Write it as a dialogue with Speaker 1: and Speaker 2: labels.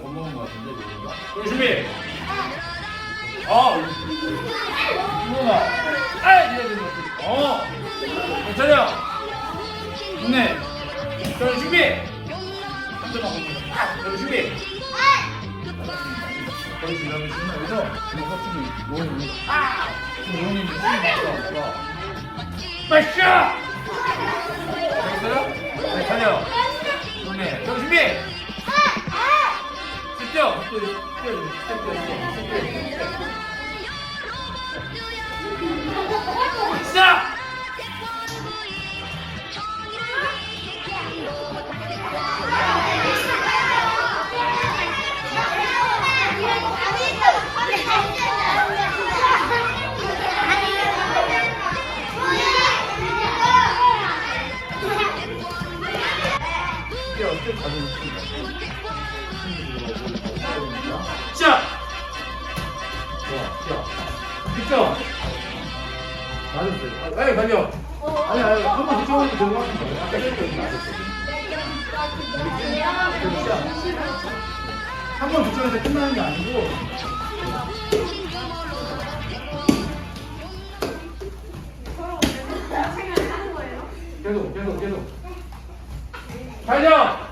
Speaker 1: 겁먹은 것 같은데 누군가? 여기 준비. 아, 누구나. 아, 이래 되는 어, 괜찮아. 좋네. 자, 준비. 아, 여기 준비. 거기 지나면 신나 여기서 이거 확실히 노원이 아, 노원이 이제 숨이 막혀. 마셔. 笑对这里这个点 시작. 득점! 맞았어요. 빨리 달려! 아니, 아니, 한번 득점하면 되는 것 같은데. 아까 전에 맞았어. 한번 득점해서 끝나는 게 아니고. 계속, 계속, 계속. 달려!